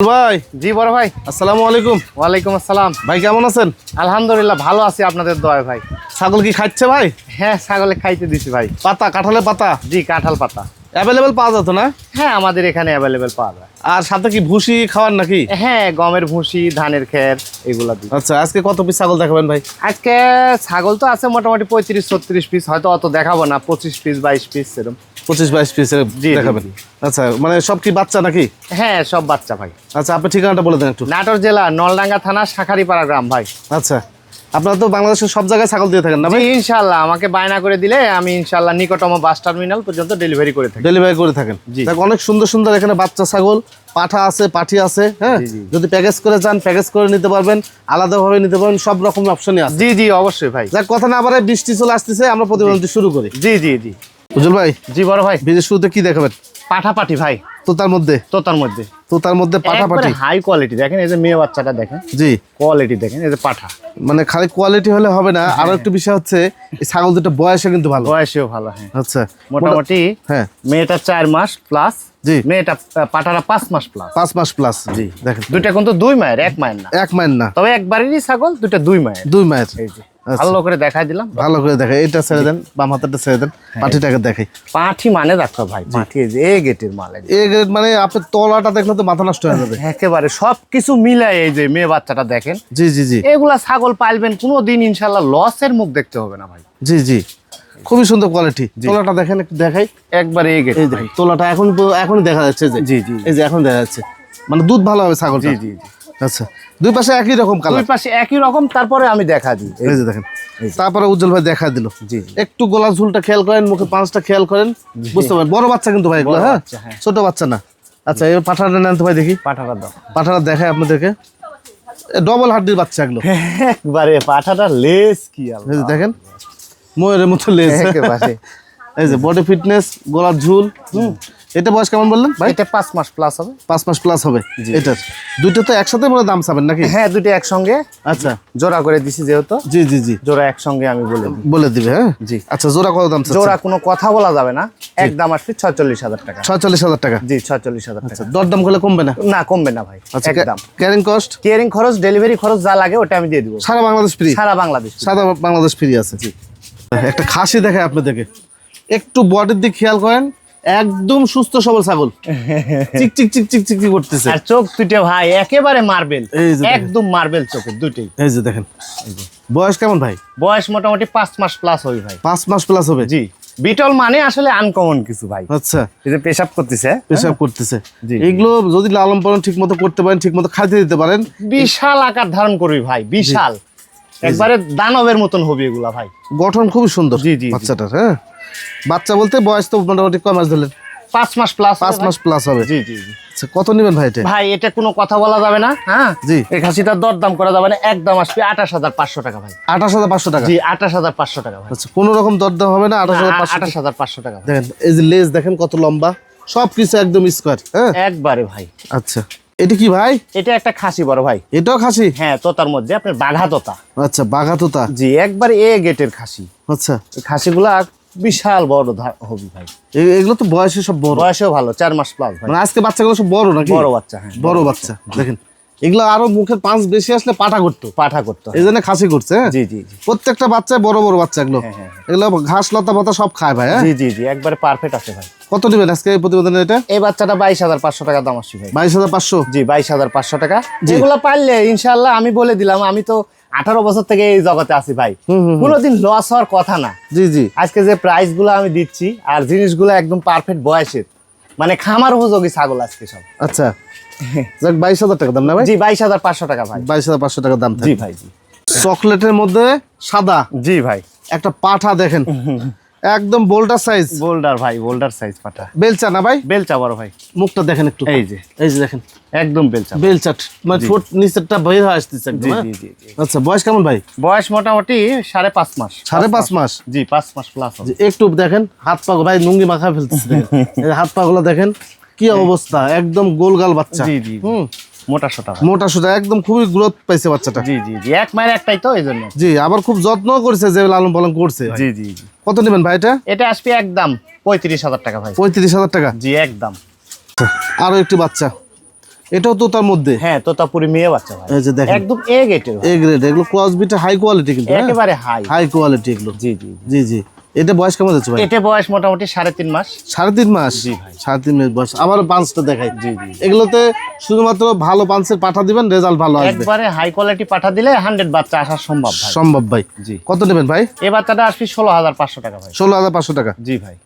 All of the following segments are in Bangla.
ভাই। জি বড় ভাই আসসালামু আলাইকুম। ওয়ালাইকুম আসসালাম। ভাই কেমন আছেন? আলহামদুলিল্লাহ ভালো আছি আপনাদের দয় ভাই। ছাগল কি খাচ্ছে ভাই? হ্যাঁ ছাগলে খাইতে দিছি ভাই। পাতা কাঁঠালের পাতা? জি কাঁঠাল পাতা। অ্যাভেলেবেল পাওয়া যেত না? হ্যাঁ আমাদের এখানে অ্যাভেলেবেল পাওয়া যায়। আর সাথে কি ভুসি খাওয়ার নাকি? হ্যাঁ গমের ভুসি ধানের খের এগুলা দিই। আচ্ছা আজকে কত পিস ছাগল দেখাবেন ভাই? আজকে ছাগল তো আছে মোটামুটি পঁয়ত্রিশ ছত্রিশ পিস হয়তো অত দেখাবো না পঁচিশ পিস বাইশ পিস এরকম পঁচিশ বাইশ পিস দেখাবেন। আচ্ছা মানে সব কি বাচ্চা নাকি? হ্যাঁ সব বাচ্চা ভাই। আচ্ছা আপনি ঠিকানাটা বলে দেন একটু। নাটোর জেলা নলডাঙ্গা থানা শাখারিপাড়া গ্রাম ভাই। আচ্ছা আপনারা তো বাংলাদেশের সব জায়গায় ছাগল দিয়ে থাকেন না ভাই? ইনশাল্লাহ আমাকে বায়না করে দিলে আমি ইনশাল্লাহ নিকটতম বাস টার্মিনাল পর্যন্ত ডেলিভারি করে থাকি। ডেলিভারি করে থাকেন। জি। অনেক সুন্দর সুন্দর এখানে বাচ্চা ছাগল পাঠা আছে পাঠি আছে হ্যাঁ। যদি প্যাকেজ করে চান প্যাকেজ করে নিতে পারবেন আলাদাভাবে নিতে পারবেন সব রকম অপশনই আছে। জি জি অবশ্যই ভাই। যাক কথা না বাড়ায় বৃষ্টি চলে আসতেছে আমরা প্রতিবেদনটি শুরু করি। জি জি জি। উজ্জ্বল ভাই জি বড় ভাই। বীজের শুরুতে কি দেখাবেন? পাঠাপাঠি ভাই। তো তার মধ্যে? তোতার মধ্যে। তো তার মধ্যে পাঠাপাঠি? হাই কোয়ালিটি দেখেন এই যে মেয়ে বাচ্চাটা দেখেন। জি। কোয়ালিটি দেখেন এই যে পাঠা। মানে খালি কোয়ালিটি হলে হবে না। আরও একটু বিষয় হচ্ছে এই ছাগল দুটো বয়সে কিন্তু ভালো। বয়সেও ভালো হ্যাঁ। আচ্ছা। মোটামুটি হ্যাঁ। মেয়েটা চার মাস প্লাস জি। মেয়েটা পাঠাটা পাঁচ মাস প্লাস পাঁচ মাস প্লাস জি দেখেন। দুইটা কিন্তু দুই মায়ের এক মায়ের না। এক মাইল না। তবে একবারেরই ছাগল দুইটা দুই মায়ের। দুই মায়ের। এই যে। ভালো করে দেখাই দিলাম। ভালো করে দেখে এটা ছেড়ে দেন বাম হাতেরটা ছেড়ে দেন পাঠিটাকে দেখাই। পাঠি মানে দেখো ভাই পাঠি এ গেটের মাল। এই গ্রেড মানে আপনার তলাটা দেখলে তো মাথা নষ্ট হয়ে যাবে। একেবারে সবকিছু মিলাই এই যে মেয়ে বাচ্চাটা দেখেন। জি জি জি। এগুলা ছাগল পালবেন কোনো দিন ইনশাল্লাহ লসের মুখ দেখতে হবে না ভাই। জি জি। খুবই সুন্দর কোয়ালিটি তোলাটা দেখেন একটু দেখাই। একবারে এই গেট তোলাটা এখন এখনই দেখা যাচ্ছে যে। জি, জি। এই যে এখন দেখা যাচ্ছে। মানে দুধ ভালো হবে ছাগল জি জি জি। আচ্ছা দুই পাশে একই রকম দুই পাশে একই রকম তারপরে আমি দেখা দিই। এই যে দেখেন তারপরে উজ্জ্বল ভাই দেখা দিল। জি, একটু গলা ঝুলটা খেয়াল করেন মুখে পাঁচটা খেয়াল করেন বুঝতে পারেন বড় বাচ্চা কিন্তু ভাই এগুলো হ্যাঁ? হ্যাঁ। ছোট বাচ্চা না। আচ্ছা এই পাঠাটা নেন তো ভাই দেখি। পাঠাটা দাও। পাঠাটা দেখায় আপনাদেরকে। ডবল হাড্ডির বাচ্চা এগুলো। একবারে পাঠাটা লেস কি। দেখেন ময়ূরের মতো লেজ একেবারে। এই যে বডি ফিটনেস গলার ঝুল হুম? এটা বয়স কেমন বললেন ভাই? এটা পাঁচ মাস প্লাস হবে। পাঁচ মাস প্লাস হবে। এটার। দুটো তো একসাথে হয় দাম চাবেন নাকি? হ্যাঁ দুটো একসঙ্গে। আচ্ছা। জোড়া করে দিছি যেহেতু। জি জি জি। জোড়া একসঙ্গে আমি বলে বলে দিবে হ্যাঁ? জি। আচ্ছা জোড়া কত দাম জোড়া কোনো কথা বলা যাবে না। একদম আসবে ছয়চল্লিশ হাজার টাকা। ছয়চল্লিশ হাজার টাকা? জি ছয়চল্লিশ হাজার টাকা। আচ্ছা দরদাম করলে কমবে না? না কমবে না ভাই আচ্ছা একদম ক্যারিং কস্ট কেয়ারিং খরচ ডেলিভারি খরচ যা লাগে ওটা আমি দিয়ে দিব। সারা বাংলাদেশ ফ্রি সারা বাংলাদেশ সারা বাংলাদেশ ফ্রি আছে। জি। একটা খাসি দেখায় আপনাদেরকে। একটু বডির দিক খেয়াল করেন। একদম সুস্থ সবল ছাগল। চিক চিক চিক চিক চিক করতেছে আর চোখ দুটো ভাই একেবারে মার্বেল। একদম মার্বেল চোখের দুটোই এই যে দেখেন। বয়স কেমন ভাই? বয়স মোটামুটি পাঁচ মাস প্লাস হবে ভাই। পাঁচ মাস প্লাস হবে? জি। বিটল মানে আসলে আনকমন কিছু ভাই। আচ্ছা। এই যে পেশাব করতেছে পেশাব করতেছে। এগুলো যদি লালন পালন ঠিক মতো করতে পারেন ঠিক মতো খাইতে দিতে পারেন বিশাল আকার ধারণ করবি ভাই বিশাল। একবারে দানবের মতন হবে এগুলা ভাই। গঠন খুবই সুন্দর জি, জি, জি। বাচ্চাটার হ্যাঁ? বাচ্চা বলতে বয়স তো মোটামুটি কয় মাস ধরলেন? পাঁচ মাস প্লাস পাঁচ মাস প্লাস হবে। জি জি আচ্ছা কত নেবেন ভাই এটা? ভাই এটা কোনো কথা বলা যাবে না হ্যাঁ? জি। এই খাসিটার দরদাম করা যাবে না একদম আসবে আঠাশ হাজার পাঁচশো টাকা ভাই। আঠাশ হাজার পাঁচশো টাকা? জি আঠাশ হাজার পাঁচশো টাকা ভাই। আচ্ছা কোনো রকম দরদাম হবে না আঠাশ হাজার আঠাশ হাজার পাঁচশো টাকা দেখেন এই যে লেজ দেখেন কত লম্বা সব কিছু একদম স্কোয়ার হ্যাঁ? একবারে ভাই। আচ্ছা এটা কি ভাই? এটা একটা খাসি বড় ভাই। এটাও খাসি? হ্যাঁ তোতার মধ্যে আপনার বাঘা তোতা। আচ্ছা বাঘা তোতা। জি একবার এ গেটের খাসি। আচ্ছা। এই খাসিগুলা বিশাল বড় হবি ভাই। এগুলো তো বয়সে সব বড়। বয়সেও ভালো চার মাস প্লাস মানে আজকে বাচ্চাগুলো সব বড় নাকি? বড় বাচ্চা হ্যাঁ বড় বাচ্চা দেখেন। এগুলো আরও মুখের পাঁচ বেশি আসলে পাটা করতো। পাঠা করতে হয়। এই জন্য খাসি করছে হ্যাঁ? জি জি প্রত্যেকটা বাচ্চা বড় বড় বাচ্চা এগুলো। হ্যাঁ, এগুলো ঘাস লতা পাতা সব খায় ভাই জি জি জি একবারে পারফেক্ট আছে ভাই। কত নেবেন আজকে এই প্রতিবেদনে এটা? এই বাচ্চাটা বাইশ হাজার পাঁচশো টাকা দাম আসছে ভাই। বাইশ হাজার পাঁচশো? জি বাইশ হাজার পাঁচশো টাকা। যেগুলো পারলে ইনশাল্লাহ আমি বলে দিলাম আমি তো আঠারো বছর থেকে এই জগতে আছি ভাই। কোনোদিন লস হওয়ার কথা না। জি জি। আজকে যে প্রাইসগুলো আমি দিচ্ছি আর জিনিসগুলো একদম পারফেক্ট বয়সের মানে খামার উপযোগী ছাগল আজকে সব। আচ্ছা। যাক বাইশ হাজার টাকা দাম না ভাই? জি বাইশ হাজার পাঁচশো টাকা ভাই। বাইশ হাজার পাঁচশো টাকা দাম জি ভাই জি। চকলেটের মধ্যে সাদা জি ভাই। একটা পাঠা দেখেন। একদম বোল্ডার সাইজ বোল্ডার ভাই বোল্ডার সাইজ পাটা। বেলচা না ভাই? বেলচা বড় ভাই। মুখটা দেখেন একটু। এই যে। এই যে দেখেন। একদম বেলচা। বেলচাট মানে ফুট নিচেরটা বের হয়ে আসতেছে একদম জি হ্যাঁ? জি জি। আচ্ছা বয়স কেমন ভাই? বয়স মোটামুটি সাড়ে পাঁচ মাস। সাড়ে পাঁচ মাস? জি পাঁচ মাস প্লাস একটু দেখেন হাত পা ভাই নুঙ্গি মাখা ফেলতেছে। এই হাত পা গুলো দেখেন কি অবস্থা? একদম গোলগাল বাচ্চা। জি জি। হুম? মোটা সোটা মোটা সোটা একদম খুবই গ্রোথ পাইছে বাচ্চাটা। জি জি জি এক মায়ের একটাই তো এই জন্য। জি আবার খুব যত্ন করেছে যে লালন পালন করছে। জি জি কত নেবেন ভাই এটা? এটা আসবে একদম পঁয়ত্রিশ হাজার টাকা ভাই। পঁয়ত্রিশ হাজার টাকা। জি একদম। আরও একটি বাচ্চা। এটাও তো তার মধ্যে? হ্যাঁ তোতাপুরি মেয়ে বাচ্চা ভাই। এই যে দেখেন। একদম এ গেটের এ গ্রেড এগুলো ক্রস বিটে হাই কোয়ালিটি কিন্তু হ্যাঁ? একেবারে হাই হাই কোয়ালিটি এগুলো। জি জি। জি জি। এটা বয়স কেমন যাচ্ছে ভাই? এটা বয়স মোটামুটি সাড়ে তিন মাস। সাড়ে তিন মাস? জি ভাই। সাড়ে তিন মাস বয়স। আবার পাঁচটা দেখাই। জি জি এগুলোতে শুধুমাত্র ভালো পাঁচের পাঠা দিবেন রেজাল্ট ভালো আসবে। একবারে হাই কোয়ালিটি পাঠা দিলে হান্ড্রেড বাচ্চা আসা সম্ভব সম্ভব ভাই। জি। কত নেবেন ভাই? এ বাচ্চাটা আসবে ষোলো হাজার পাঁচশো টাকা ভাই। ষোলো হাজার পাঁচশো টাকা। জি ভাই।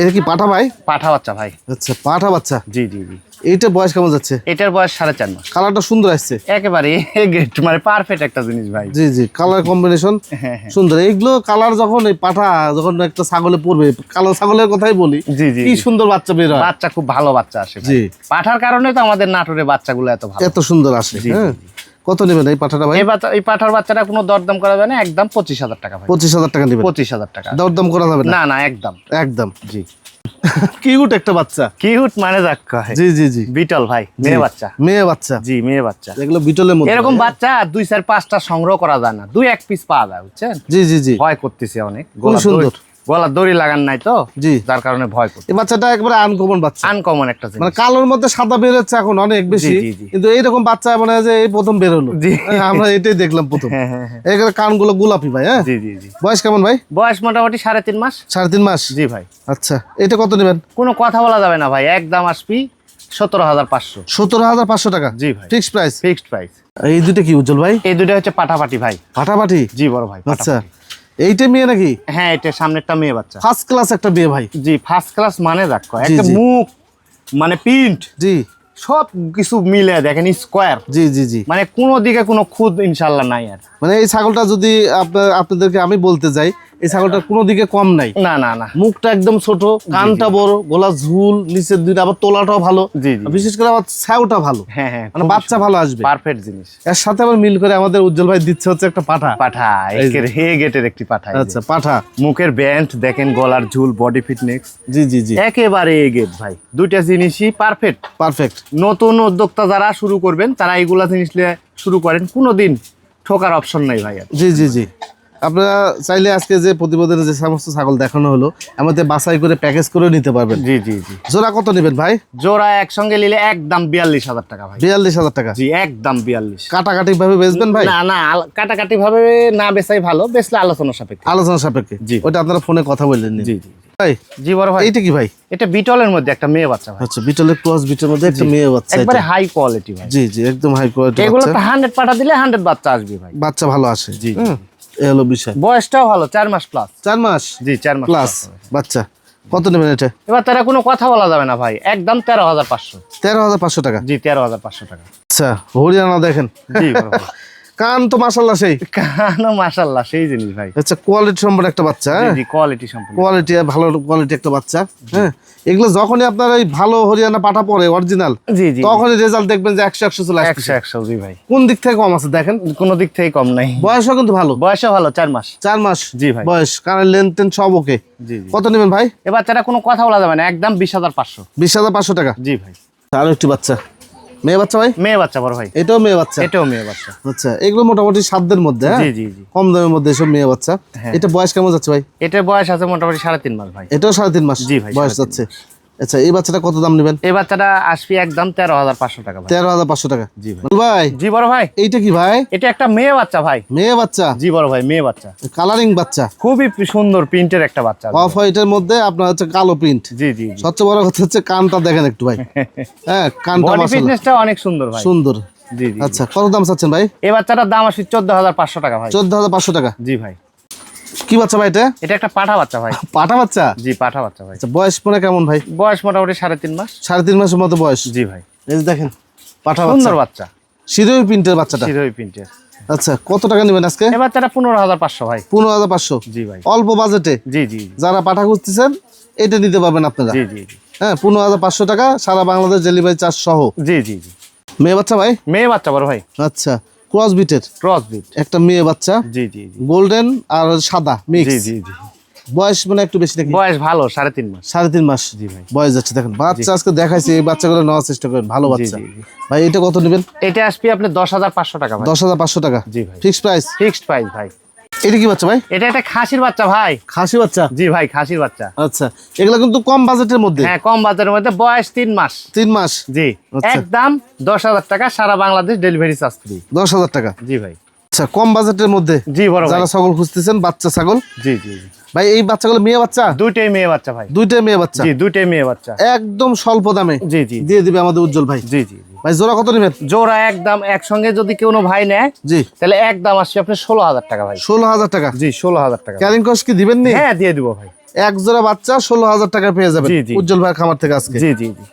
এটা কি পাঠা ভাই? পাঠা বাচ্চা ভাই। আচ্ছা পাঠা বাচ্চা। জি জি জি। এইটা বয়স কেমন যাচ্ছে? এটার বয়স সাড়ে চার মাস। কালারটা সুন্দর আসছে। একেবারে মানে পারফেক্ট একটা জিনিস ভাই। জি জি কালার কম্বিনেশন হ্যাঁ হ্যাঁ। সুন্দর। এইগুলো কালার যখন এই পাঠা যখন একটা ছাগলে পড়বে কালো ছাগলের কথাই বলি জি জি কি সুন্দর বাচ্চা বের হয়। বাচ্চা খুব ভালো বাচ্চা আসে জি। পাঠার কারণে তো আমাদের নাটোরের বাচ্চাগুলো এত ভালো। এত সুন্দর আসে হ্যাঁ। কত নেবেন এই পাঠাটা ভাই? এই পাঠার বাচ্চাটা কোনো দরদাম করা যাবে না একদম পঁচিশ হাজার টাকা ভাই। পঁচিশ হাজার টাকা নেবেন। পঁচিশ হাজার টাকা। দরদাম করা যাবে না? না না একদম। একদম। জি। কিউট একটা বাচ্চা। কিউট মানে যাক কয়। জি জি জি। বিটল ভাই মেয়ে বাচ্চা। মেয়ে বাচ্চা। জি মেয়ে বাচ্চা। এগুলো বিটলের মধ্যে এরকম বাচ্চা দুই চার পাঁচটা সংগ্রহ করা যায় না। দুই এক পিস পাওয়া যায় বুঝছেন? জি জি জি। ভয় করতেছে অনেক। গলা সুন্দর। গলার দড়ি লাগান নাই তো জি। যার কারণে ভয় এই বাচ্চাটা একবারে আনকমন বাচ্চা। আনকমন একটা জিনিস। মানে কালোর মধ্যে সাদা বের হচ্ছে এখন অনেক বেশি। কিন্তু এইরকম বাচ্চা মানে যে এই প্রথম বের হলো। হ্যাঁ, আমরা এটাই দেখলাম প্রথম। হ্যাঁ হ্যাঁ এখানে কানগুলো গোলাপি ভাই হ্যাঁ? জি জি জি। বয়স কেমন ভাই? বয়স মোটামুটি সাড়ে তিন মাস। সাড়ে তিন মাস? জি ভাই। আচ্ছা এটা কত নেবেন? কোনো কথা বলা যাবে না ভাই একদম আসবি সতেরো হাজার পাঁচশো। সতেরো হাজার পাঁচশো টাকা? জি ভাই। ফিক্সড প্রাইস ফিক্সড প্রাইস এই দুটো কি উজ্জ্বল ভাই? এই দুটো হচ্ছে পাঠাপাটি ভাই। ফাটাফাটি জি বড় ভাই আচ্ছা। পাটাপাটি। এইটা মেয়ে নাকি? হ্যাঁ এটা সামনেরটা মেয়ে বাচ্চা। ফার্স্ট ক্লাস একটা বিয়ে ভাই। জি ফার্স্ট ক্লাস মানে দেখো একটা মুখ মানে প্রিন্ট। জি। সব কিছু মিলে দেখেন স্কোয়ার জি জি জি। মানে কোনো দিকে কোনো খুদ ইনশাল্লাহ নাই আর। মানে এই ছাগলটা যদি আপনাদেরকে আমি বলতে যাই এই ছাগলটার কোনো দিকে কম নাই। না না না। মুখটা একদম ছোট কানটা বড় গলা ঝুল নিচের দুইটা আবার তোলাটাও ভালো। বিশেষ করে আবার ছাউটা ভালো। হ্যাঁ হ্যাঁ মানে বাচ্চা ভালো আসবে। পারফেক্ট জিনিস। এর সাথে আবার মিল করে আমাদের উজ্জ্বল ভাই দিচ্ছে হচ্ছে একটা পাঠা। পাঠা হে গেটের একটি পাঠা আচ্ছা পাঠা। মুখের ব্যান্ড দেখেন গলার ঝুল বডি ফিটনেস জি জি জি। একেবারে এ গেট ভাই। দুইটা জিনিসই পারফেক্ট পারফেক্ট নতুন উদ্যোক্তা যারা শুরু করবেন তারা এইগুলা জিনিস নিয়ে শুরু করেন। কোনোদিন ঠোকার অপশন নাই ভাই জি জি জি। আপনারা চাইলে আজকে যে প্রতিবেদনে যে সমস্ত ছাগল দেখানো হলো আমাদের বাছাই করে প্যাকেজ করে নিতে পারবেন। জি জি জি। জোড়া কত নেবেন ভাই? জোড়া একসঙ্গে নিলে একদম বিয়াল্লিশ হাজার টাকা ভাই। বিয়াল্লিশ হাজার টাকা। জি একদম বিয়াল্লিশ। কাটাকাটি ভাবে বেচবেন ভাই? না না কাটাকাটি ভাবে না বেচাই ভালো বেচলে আলোচনা সাপেক্ষে। আলোচনা সাপেক্ষে। জি। ওটা আপনারা ফোনে কথা বললেন জি জি। ভাই? জি বড় ভাই। এইটা কি ভাই? এটা বিটলের মধ্যে একটা মেয়ে বাচ্চা ভাই। আচ্ছা বিটলের ক্রস বিটের মধ্যে একটা মেয়ে বাচ্চা একবারে হাই কোয়ালিটি ভাই। জি জি একদম হাই কোয়ালিটি এগুলো তো হান্ড্রেড পাঠা দিলে হান্ড্রেড বাচ্চা আসবে ভাই। বাচ্চা ভালো আসে জি। এই হলো বিষয়। বয়সটাও ভালো চার মাস প্লাস চার মাস? জি চার মাস প্লাস বাচ্চা। কত নেবেন এটা? এবার তারা কোনো কথা বলা যাবে না ভাই। একদম তেরো হাজার পাঁচশো। তেরো হাজার পাঁচশো টাকা? জি তেরো হাজার পাঁচশো টাকা। আচ্ছা হরিয়ানা দেখেন। জি। কান তো মাসাল্লাহ সেই। কানো মাশাল্লাহ সেই জিনিস ভাই। আচ্ছা কোয়ালিটি সম্পন্ন একটা বাচ্চা জি, হ্যাঁ? জি কোয়ালিটি সম্পূর্ণ কোয়ালিটি ভালো কোয়ালিটি একটা বাচ্চা হ্যাঁ? এগুলো যখনই আপনার এই ভালো হরিয়ানা পাঠা পড়ে অরিজিনাল জি জি তখনই রেজাল্ট দেখবেন যে একশো একশো চলে আসছে একশো একশো জি ভাই। কোন দিক থেকে কম আছে দেখেন? কোন দিক থেকে কম নাই। বয়সও কিন্তু ভালো। বয়সও ভালো চার মাস। চার মাস জি ভাই। বয়স কানের লেন টেন সব ওকে জি জি। কত নেবেন ভাই? এ বাচ্চাটা কোনো কথা বলা যাবে না একদম বিশ হাজার পাঁচশো। বিশ হাজার পাঁচশো টাকা। জি ভাই। আরও একটি বাচ্চা। মেয়ে বাচ্চা ভাই? মেয়ে বাচ্চা বড় ভাই। এটাও মেয়ে বাচ্চা? এটাও মেয়ে বাচ্চা। আচ্ছা এগুলো মোটামুটি সাধ্যের মধ্যে হ্যাঁ? জি জি জি। কম দামের মধ্যে এসব মেয়ে বাচ্চা। হ্যাঁ। এটা বয়স কেমন যাচ্ছে ভাই? এটার বয়স আছে মোটামুটি সাড়ে তিন মাস ভাই। এটাও সাড়ে তিন মাস জি ভাই, বয়স যাচ্ছে। আচ্ছা এই বাচ্চাটা কত দাম নেবেন? এই বাচ্চাটা আসবে একদম তেরো হাজার পাঁচশো টাকা তেরো হাজার পাঁচশো টাকা। জি ভাই। ভাই জি বড় ভাই। এইটা কি ভাই? এটা একটা মেয়ে বাচ্চা ভাই। মেয়ে বাচ্চা? জি বড় ভাই মেয়ে বাচ্চা। কালারিং বাচ্চা? খুবই সুন্দর প্রিন্টের একটা বাচ্চা। অফ হোয়াইটের মধ্যে আপনার হচ্ছে কালো প্রিন্ট। জি জি সবচেয়ে বড় কথা হচ্ছে কানটা দেখেন একটু ভাই। হ্যাঁ কানটা ফিটনেসটা অনেক সুন্দর ভাই। সুন্দর। জি জি। আচ্ছা কত দাম চাচ্ছেন ভাই? এই বাচ্চাটার দাম আসবে চোদ্দ হাজার পাঁচশো টাকা ভাই। চোদ্দ হাজার পাঁচশো টাকা। জি ভাই। কি বাচ্চা ভাই এটা? এটা একটা পাঠা বাচ্চা ভাই। পাটা বাচ্চা? জি পাঠা বাচ্চা ভাই। আচ্ছা বয়স কেমন ভাই? বয়স মোটামুটি সাড়ে তিন মাস। সাড়ে তিন মাসের মতো বয়স? জি ভাই। এই দেখেন পাঠা সুন্দর বাচ্চা। শিরোই প্রিন্টের বাচ্চাটা? শিরোই প্রিন্টের। আচ্ছা কত টাকা নেবেন আজকে? বাচ্চাটা পনেরো হাজার পাঁচশো ভাই। পনেরো হাজার পাঁচশো? জি ভাই। অল্প বাজেটে? জি জি। যারা পাঠা খুঁজতেছেন এটা নিতে পারবেন আপনারা। জি জি জি। হ্যাঁ পনেরো হাজার পাঁচশো টাকা সারা বাংলাদেশ ডেলিভারি চার্জ সহ। জি জি জি। মেয়ে বাচ্চা ভাই? মেয়ে বাচ্চা বড় ভাই। আচ্ছা। ক্রস বিটের ক্রস বিট একটা মেয়ে বাচ্চা? জি জি গোল্ডেন আর সাদা মিক্স জি জি জি। বয়স মানে একটু বেশি নাকি বয়স ভালো সাড়ে তিন মাস। সাড়ে তিন মাস? জি ভাই। বয়স যাচ্ছে দেখেন। বাচ্চা আজকে দেখাইছি এই বাচ্চাগুলো নেওয়ার চেষ্টা করেন ভালো বাচ্চা। ভাই এটা কত নেবেন? এটা আসবে আপনি দশ হাজার পাঁচশো টাকা দশ হাজার পাঁচশো টাকা। জি ভাই। ফিক্সড প্রাইস ফিক্সড প্রাইস ভাই। এটা কি বাচ্চা ভাই? এটা একটা খাসির বাচ্চা ভাই। খাসি বাচ্চা? জি ভাই খাসির বাচ্চা। আচ্ছা এগুলো কিন্তু কম বাজেটের মধ্যে? হ্যাঁ কম বাজারের মধ্যে বয়স তিন মাস। তিন মাস? জি আচ্ছা। একদম দশ হাজার টাকা সারা বাংলাদেশ ডেলিভারি চার্জ ফ্রি দশ হাজার টাকা? জি ভাই। আচ্ছা কম বাজেটের মধ্যে? জি বড় যারা ছাগল খুঁজতেছেন বাচ্চা ছাগল? জি জি। ভাই এই বাচ্চাগুলো মেয়ে বাচ্চা? দুইটাই মেয়ে বাচ্চা ভাই। দুইটাই মেয়ে বাচ্চা? জি দুইটাই মেয়ে বাচ্চা। একদম স্বল্প দামে? জি জি। দিয়ে দিবে আমাদের উজ্জ্বল ভাই। জি জি। ভাই জোড়া কত নেবেন? জোড়া একদম একসঙ্গে যদি কোনো ভাই নেয় জি। তাহলে একদম আসছে আপনি ষোলো হাজার টাকা ভাই। ষোলো হাজার টাকা? জি ষোলো হাজার টাকা। ক্যারিং কস্ট কি দিবেন নি? হ্যাঁ দিয়ে দিব ভাই। এক জোড়া বাচ্চা ষোলো হাজার টাকা পেয়ে যাবেন। উজ্জ্বল ভাই খামার থেকে আজকে। জি জি জি।